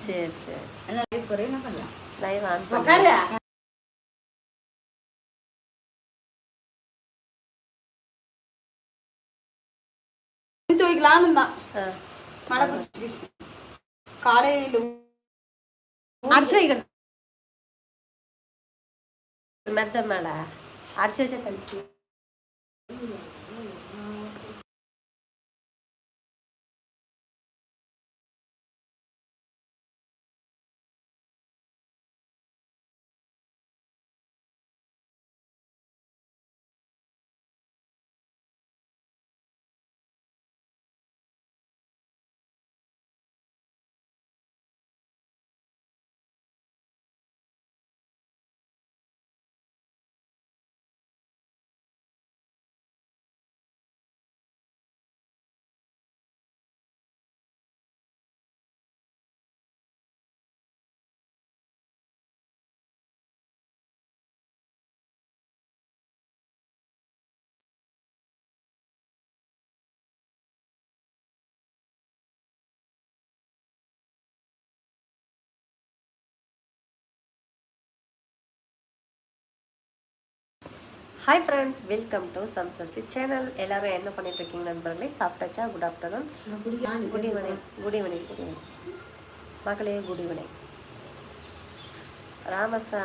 சரி சரி. என்ன live போறேன், என்ன பண்ணலாம்? லைவ் ஆன். துணி துவைக்கலான்னு இருந்தான். மழை பிடிச்சிக்கிச்சு காலையில் அடிச்சு மெத்த மேல அடிச்சு வச்ச தள்ளி ஹாய் ஃப்ரெண்ட்ஸ் வெல்கம் டு சம்சசி சேனல் எல்லாரும் என்ன பண்ணிட்டு இருக்கீங்க நண்பர்களே? சாப்பிட்டாச்சா? Good afternoon good evening good evening good evening மக்களே குட் ஈவினிங் ராமசா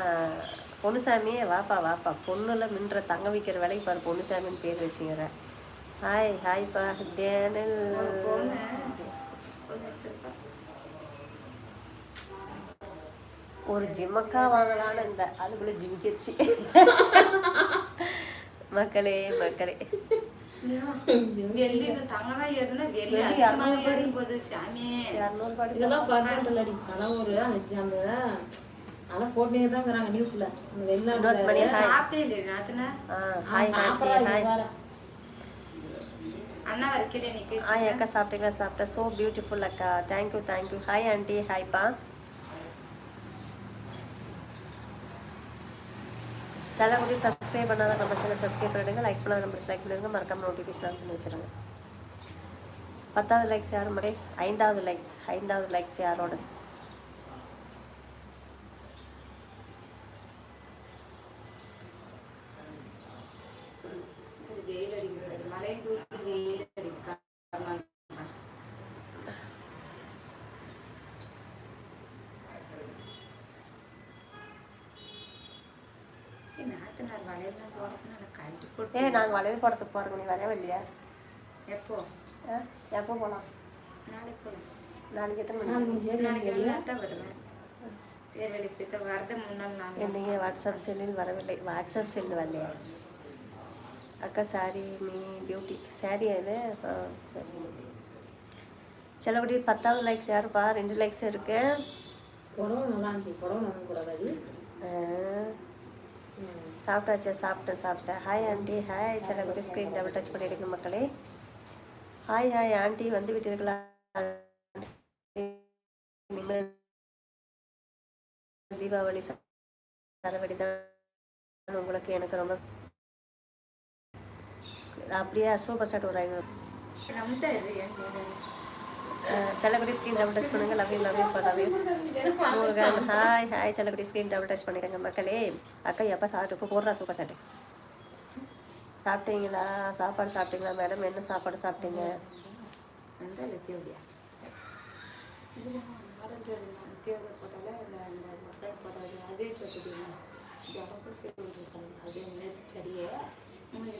பொன்னுசாமியே வாப்பா வாப்பா. பொண்ணுல மின்ற தங்க வைக்கிற வேலைக்கு பாரு பொன்னுசாமின்னு பேர் வச்சுங்கிற ஹாய் ஹாய்ப்பா தேனல் ஒரு ஜிம்மக்கா வாங்கலான்னு இந்த அதுக்குள்ளே ஜிமிக்கிடுச்சு மக்களே மக்களே இதெல்லாம் பதினெட்டு அடி அதெல்லாம் ஒரு அஞ்சு அந்த அதெல்லாம் போட்டுனே தான் இருக்கிறாங்க நியூஸ்ல அந்த இன்னொரு மணி வெளிநாட்டுல ஹாய் சாப்பிட்டே இல்லை நாத்துனா ஆ ஹாய் ஆண்டி சாப்பிடலாம் ஹாய் இது வேற. அண்ணா வரைக்கும் நிக்க ஹாய் அக்கா சாப்பிட்டீங்களா சாப்பிட்டேன் ஸோ பியூட்டிஃபுல் அக்கா thank you thank you hi aunty ஹாய்ப்பா channel வந்து சப்ஸ்கிரைப் பண்ணாத நம்ம சேனல் சப்ஸ்கிரைப் பண்ணிடுங்க லைக் பண்ணாத நம்ம லைக் பண்ணிடுங்க மறக்காம நோட்டிஃபிகேஷன் ஆன் பண்ணி வச்சுருங்க. பத்தாவது லைக்ஸ் யார் முறை? ஐந்தாவது லைக்ஸ் ஐந்தாவது லைக்ஸ் யாரோட? நாத்தனார் வளையல்லாம் போடணும் நான் கழட்டி ஏ நாங்கள் வளைவு படத்துக்கு போகிறோம் நீ வரவே இல்லையா? எப்போ? ஆ, எப்போ போகலாம் நாளைக்கு போகலாம் நாளைக்கு எத்தனை நாளைக்கு. நாளைக்கு எல்லாம் தான் வருவேன். என்னைங்க வாட்ஸ்அப் செல்லில் வரவில்லை. வாட்ஸ்அப் செல்லில் வரலையா? அக்கா சாரி மீ பியூட்டி சாரி அது சரி. சிலபடி பத்தாவது லைக்ஸ் யாருப்பா? ரெண்டு லைக்ஸ் இருக்கு. புடவை நல்லா இருந்துச்சு. புடவை நல்லா கூடாது சாப்பிட்டாச்சா சாப்பிட்டேன் சாப்பிட்டேன். ஹாய் ஆண்டி ஹாய் சிலபடி ஸ்க்ரீன் டபுள் டச் பண்ணிடுங்க மக்களே. ஹாய் ஹாய் ஆண்டி வந்து விட்டீர்களா தீபாவளி சரவடி தான் உங்களுக்கு எனக்கு ரொம்ப அப்படியே சூப்பர் சாட் ஒரு ஐநூறு. செல்லக்குடி ஸ்கிரீன் டபுள் டச் பண்ணுங்க. Love you love you love hi hi செல்லக்குடி screen double touch பண்ணிக்கங்க மக்களே. அக்கா எப்போ சாப்பிட்டு இப்போ போடுறா சூப்பர் சாட்டு. சாப்பிட்டீங்களா? சாப்பாடு சாப்பிட்டீங்களா மேடம்? என்ன சாப்பாடு சாப்பிட்டீங்க? அதே சொத்துடியா ஜடப்பு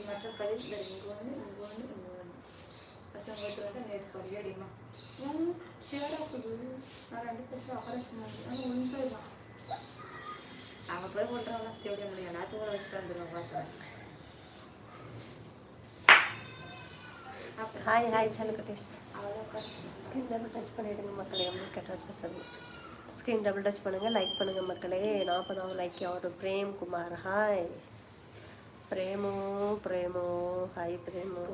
மற்ற கழிவு இங்கே வந்து இங்கே வந்து இங்கே வந்து. பசங்க வந்து நேற்று படியடிமா ஷேராக போகுது நான் ரெண்டு பேரும் ஆபரேஷன் பண்ணி ஆனால் உண்மை தான் அவள் போய் போட்டுறாங்களா தேவைய முடியும் எல்லாத்துக்கும் கூட வச்சுட்டு வந்துடுவோம் ஹாய் ஹாய் அவளை உட்காந்து ஸ்க்ரீன் டபுள் டச் பண்ணிவிடுங்க மக்களே. உங்களுக்கு கெட்ட பசங்க ஸ்க்ரீன் டபுள் டச் பண்ணுங்கள் லைக் பண்ணுங்கள் மக்களே. நாற்பதாவது லைக் யாரு? பிரேம் குமார். ஹாய் பிரேமோ பிரேமோ. ஹாய் பிரேமோ.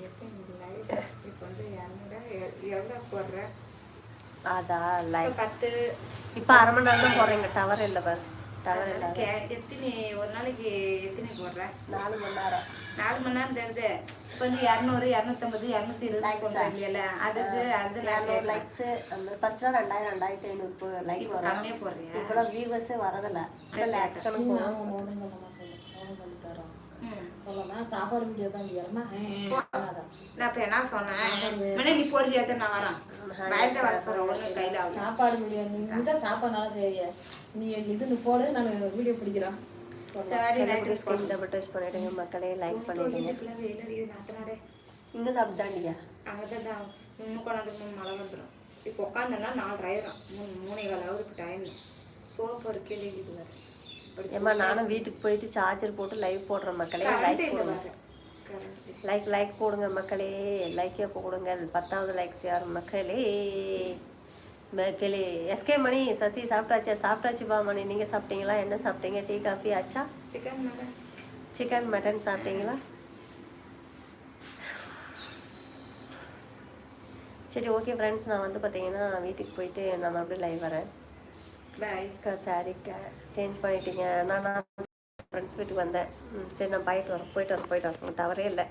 எப்போ இந்த லைட் இப்போ வந்து இரநூறு எவ்வளோ போடுற அதான் இப்போ லைக் பத்து இப்போ அரை மணி நேரம் தான் போகிறேங்க டவர் இல்லை பாரு. டவர் இல்லாத கே- எத்தனை ஒரு நாளைக்கு எத்தனை போடுற? நாலு மணி நேரம். நாலு மணி நேரம் தருது. இப்போ வந்து இரநூறு இரநூத்தம்பது இரநூத்தி இருபது? சொல்கிறேன் இல்லையில அதுக்கு அது இரநூறு கேட்கல. லைக்ஸு அந்த ரெண்டாயிரம் ரெண்டாயிரத்தி ஐநூறு லைக் வரும். கம்மியாக போடுறியா? இப்போலாம் வியூவர்ஸே வரதில்ல. லேக்ஸ் கணக்கு போகும் சாப்பாடு வீடியோ தான் இல்லையாமா நான் இப்போ என்ன சொன்னேன்? நீ போடுறியா நான் வரேன். பயத்தை வர சொல்கிறேன் ஒன்றும் கையில் ஆகும் சாப்பாடு வீடியோ நீ தான் சாப்பாடு நல்லா செய்ய நீ இது நீ போடு நான் வீடியோ பிடிக்கிறேன். சரி ஸ்கின் டபுள் டச் பண்ணிடுங்க மக்களே லைக் பண்ணிடுங்க. இங்கே அங்கே தான். இன்னும் கொண்டாந்து மூணு மழை வந்துடும் இப்போ உட்காந்தோன்னா நாலு ஆயிரம் மூணு மூணே கால் டைம் சோப்பு ஒரு கீழே இது வர ஏம்மா நானும் வீட்டுக்கு போயிட்டு சார்ஜர் போட்டு லைவ் போடுறேன் மக்களே. லைக் போடுங்க. லைக் லைக் போடுங்க மக்களே. லைக்கே போடுங்க. பத்தாவது லைக்ஸ் யார் மக்களே? மக்களே. எஸ்கே மணி சசி சாப்பிட்டாச்சா? சாப்பிட்டாச்சு பா மணி. நீங்கள் சாப்பிட்டீங்களா? என்ன சாப்பிட்டீங்க? டீ காஃபி ஆச்சா? சிக்கன் மட்டன் சிக்கன் மட்டன் சாப்பிட்டீங்களா? சரி ஓகே ஃப்ரெண்ட்ஸ் நான் வந்து பார்த்தீங்கன்னா வீட்டுக்கு போயிட்டு நான் மறுபடியும் லைவ் வரேன். பாய் சாரிக்கா சேஞ்ச் பண்ணிட்டீங்க. நான் நான் ஃப்ரெண்ட்ஸ் வீட்டுக்கு வந்தேன். ம், சரி நான் போயிட்டு வரேன். போயிட்டு வரேன் போயிட்டு வரேன். டவரே இல்லை.